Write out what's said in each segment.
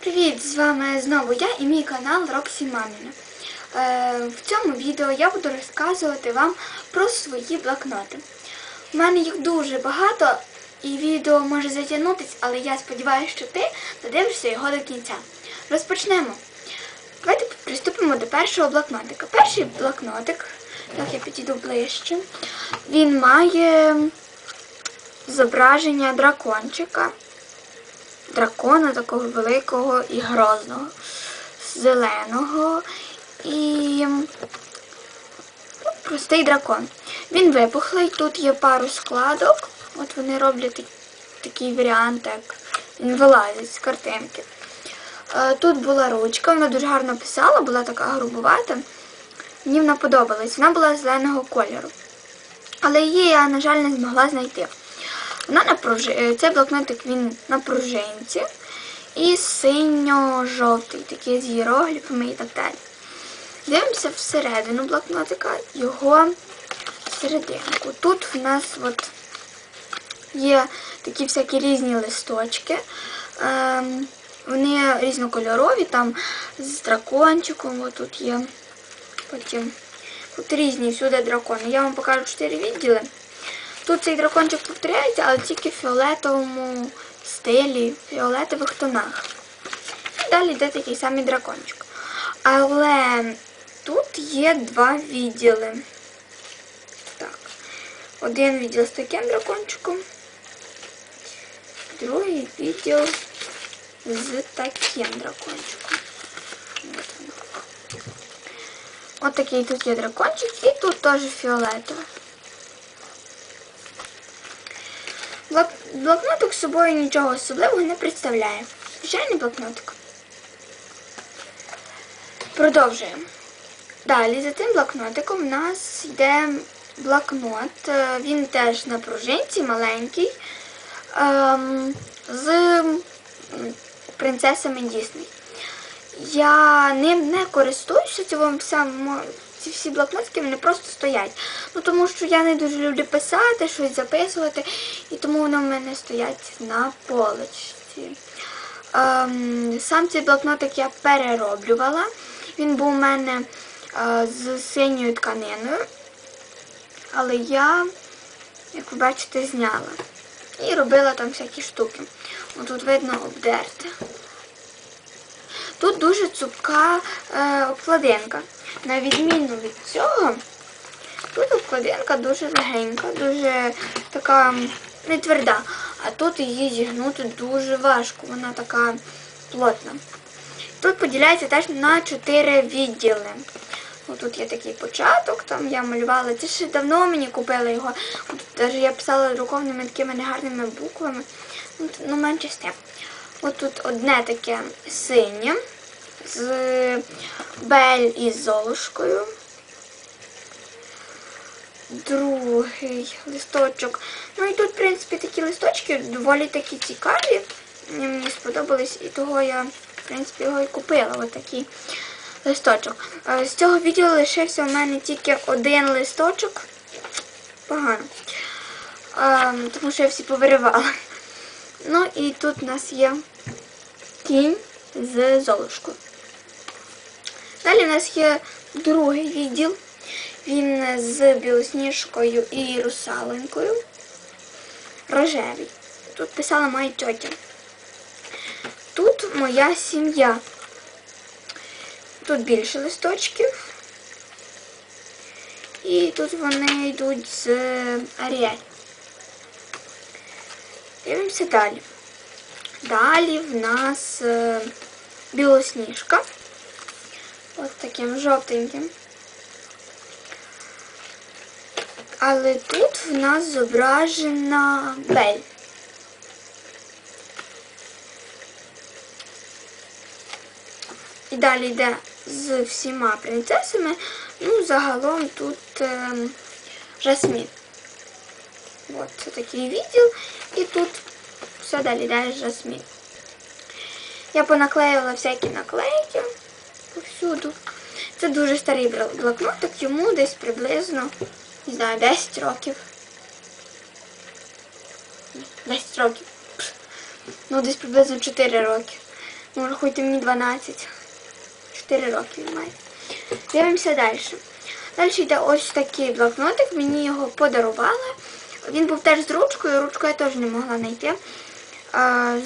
Привіт! З вами знову я і мій канал Роксі Маміна. Е, в цьому відео я буду розказувати вам про свої блокноти. У мене їх дуже багато, і відео може затягнутися, але я сподіваюся, що ти додивишся його до кінця. Розпочнемо. Давайте приступимо до першого блокнотика. Перший блокнотик, так я підійду ближче, він має зображення дракончика дракона такого великого і грозного, зеленого і простий дракон. Він випухлий, тут є пару складок. От вони роблять такий варіант, як він вилазить з картинки. Е, Тут була ручка, вона дуже гарно писала, була така грубувата. Мені вона подобалась. Вона була зеленого кольору. Але її я, на жаль, не змогла знайти. Вона на е, Цей блокнотик він на пружинці і синьо-жовтий, такий з іерогліфами і так далі. Дивимося всередину блокнотика, його серединку. Тут в нас от є такі всякі різні листочки. Ем, вони різнокольорові, там з дракончиком, от є. Потім тут різні всюди дракони. Я вам покажу чотири відділи. Тут цей дракончик повторяється, але тільки в фіолетовому стилі, в фіолетових тонах. І далі йде такий самий дракончик. Але тут є два відділи. Так. Один відділ з таким дракончиком, другий відділ з таким дракончиком. От такий тут є дракончик, і тут теж фіолетовий. Блокнотик собою нічого особливого не представляє. Звичайний блокнотик. Продовжуємо. Далі за тим блокнотиком у нас йде блокнот. Е, Він теж на пружинці маленький. ем, з принцесами Дісней. Я ним не користуюся цього сам, ці всі блокнотики вони просто стоять. Ну тому що я не дуже люблю писати, щось записувати, і тому вони в мене стоять на поличці. Ем, сам цей блокнотик я перероблювала. Він був у мене е, з синьою тканиною, але я, як ви бачите, зняла. І робила там всякі штуки. Отут видно обдерте. Тут дуже цупка е, обкладинка. На відміну від цього, тут обкладинка дуже легенька, дуже така не тверда. А тут її зігнути дуже важко, вона така плотна. Тут поділяється теж на чотири відділи. Ну, тут є такий початок, там я малювала. Це ще давно мені купили його. Тут навіть я писала друкованими такими негарними буквами. Ну, ну менше з тим. От тут одне таке синє з бель із золушкою. Другий листочок. Ну і тут, в принципі, такі листочки доволі такі цікаві. Мені сподобались, і того я, в принципі, його і купила. Отакий листочок. Е, З цього відео лишився у мене тільки один листочок. Погано. Ем, тому що я всі повиривала. Ну і тут у нас є кінь з золушкою. Далі у нас є другий відділ. Він з білосніжкою і русалонькою. Рожевий. Тут писала моя тьотя. Тут моя сім'я. Тут більше листочків. І тут вони йдуть з Аріель. Дивимося далі. Далі в нас е, білосніжка. Ось таким жовтеньким. Але тут в нас зображена Бель. І далі йде з всіма принцесами. Ну, загалом тут е, Жасмін. От це такий відділ. І тут все далі йде Жасмін. Я понаклеїла всякі наклейки повсюду. Це дуже старий бл- блокнотик, йому десь приблизно, не знаю, 10 років. 10 років. Ну, десь приблизно 4 роки. Ну, рахуйте мені 12. 4 роки має. Дивимося далі. Далі йде ось такий блокнотик, мені його подарували. Він був теж з ручкою, ручку я теж не могла знайти.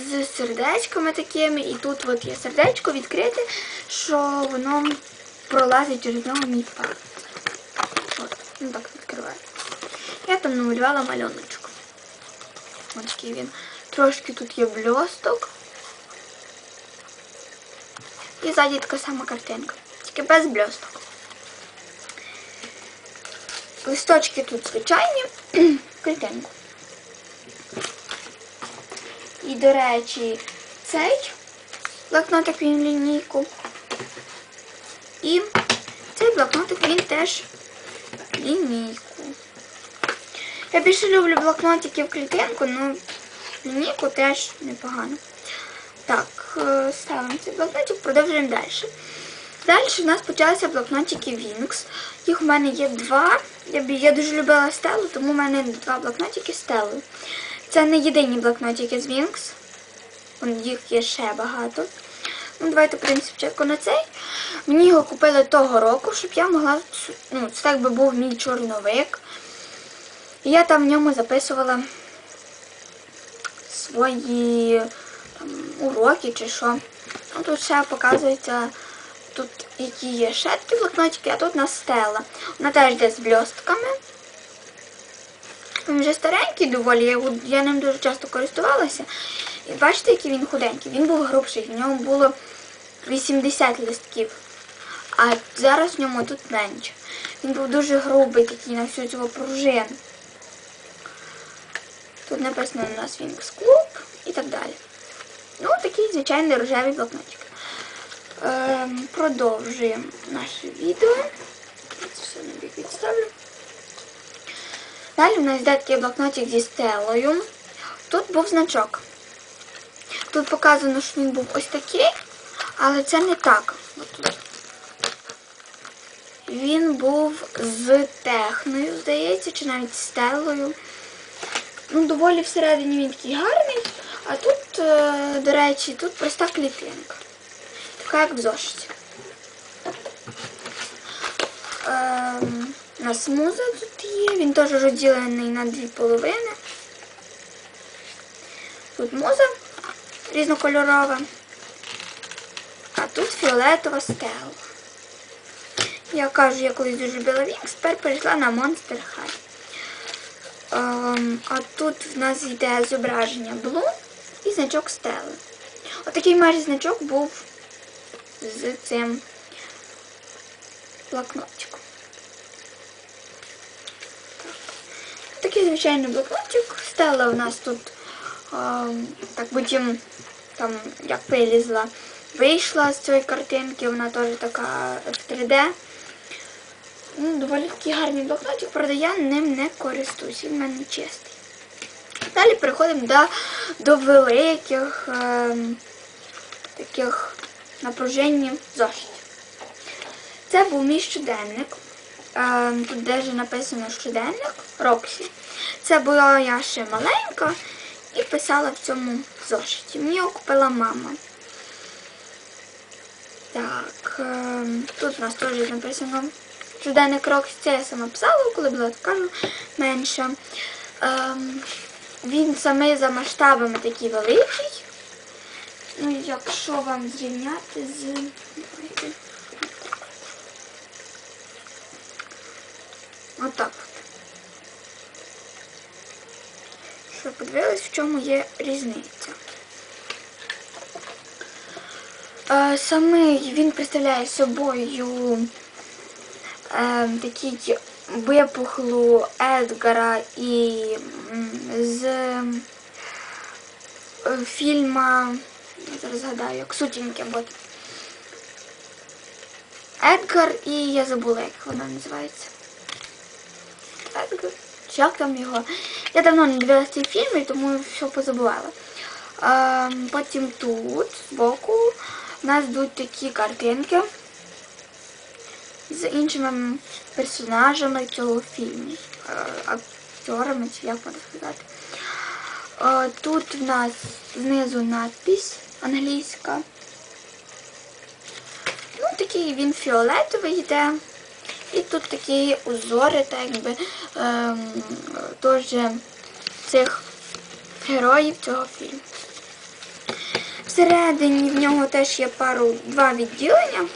З сердечками такими. І тут от є сердечко відкрите, що воно пролазить через нього мій палець. От, ну так відкриває. Я там намалювала малюночок. Ось такий він. Трошки тут є бльосток. І ззаді така сама картинка. Тільки без бльосток. Листочки тут звичайні, картинку. І, до речі, цей блокнотик він лінійку. І цей блокнотик він теж лінійку. Я більше люблю блокнотики в клітинку, але лінійку теж непогано. Так, е, ставимо цей блокнотик, продовжуємо далі. Далі в нас почалися блокнотики Wings. Їх у мене є два. Я, дуже любила стелу, тому в мене два блокнотики з стелою. Це не єдині блокнотики з. Вон Їх є ще багато. Ну, давайте подивимося спочатку на цей. Мені його купили того року, щоб я могла. Ну, це так би був мій чорновик. І я там в ньому записувала свої там, уроки чи що. Ну, тут ще показується, тут які є ще такі блокнотики, а тут у нас стела. Вона теж йде з бльостками. Він вже старенький доволі, я, я ним дуже часто користувалася. І бачите, який він худенький. Він був грубший, в ньому було 80 листків. А зараз в ньому тут менше. Він був дуже грубий такий на всю цю пружину. Тут написано у нас Wings Club і так далі. Ну, такий звичайний рожевий блокнотик. Ем, продовжуємо наше відео. Все на бік відставлю. Далі у нас йде блокнотик зі стелою. Тут був значок. Тут показано, що він був ось такий, але це не так. Він був з техною, здається, чи навіть з стелою. Ну, доволі всередині він такий гарний. А тут, е, до речі, тут проста клітинка. Така як в зошиті. Ем, у нас муза тут є, він теж розділений на дві половини. Тут муза різнокольорова, а тут фіолетова стела. Я кажу, я колись дуже любила Вінкс, тепер перейшла на Monster High. Ем, а тут в нас йде зображення Блу і значок стели. Отакий майже значок був з цим блокнотиком. Такий звичайний блокнотик. Стела у нас тут ем, так потім там як вилізла, вийшла з цієї картинки, вона теж така в 3D. Ну, доволі такий гарний блокнотик, правда, я ним не користуюсь, він в мене чистий. Далі переходимо до, до великих ем, таких напружинів зошитів. Це був мій щоденник. Ем, тут де написано щоденник Роксі. Це була я ще маленька і писала в цьому зошиті. Мені його купила мама. Так, ем, тут у нас теж написано щоденник Роксі. Це я сама писала, коли була така менша. Ем, він саме за масштабами такий великий. Ну, якщо вам зрівняти з. давайте. Отак. от. Щоб подивились, в чому є різниця. Е, Саме він представляє собою е, такий випухлу Едгара і з е, фільма, я зараз згадаю, як сутінки от. Едгар і я забула, як вона називається. Едгар. Чи Як там його? Я давно не дивилася цей фільм, і тому все позабувала. А, потім тут, збоку, у нас йдуть такі картинки з іншими персонажами цього фільму. Е, Акторами, чи як можна сказати. Е, Тут в нас знизу надпись англійська. Ну, такий він фіолетовий йде. І тут такі узори, так якби ем, теж цих героїв цього фільму. Всередині в нього теж є пару два відділення.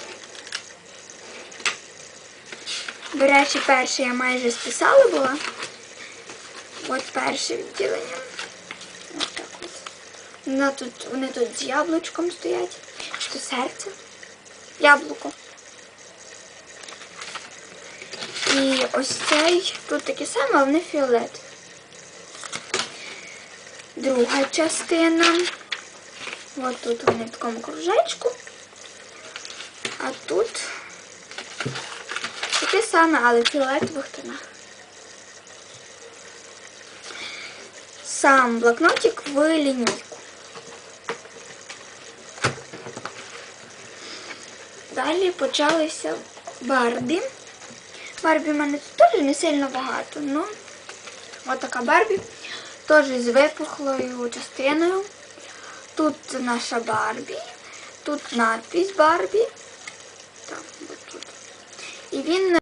До речі, перше я майже списала була. От перше відділення. От. Воно тут, вони тут з яблучком стоять. Що серце? Яблуко. І ось цей тут таке саме, але вони фіолет. Друга частина. Ось тут вони в такому кружечку. А тут таке саме, але в фіолетових тонах. Сам блокнотик в лінійку. Далі почалися Барбі. Барбі в мене тут теж не сильно багато, ну от така Барбі. Теж з випухлою частиною. Тут наша Барбі. Тут надпись Барбі. Так, от тут. І він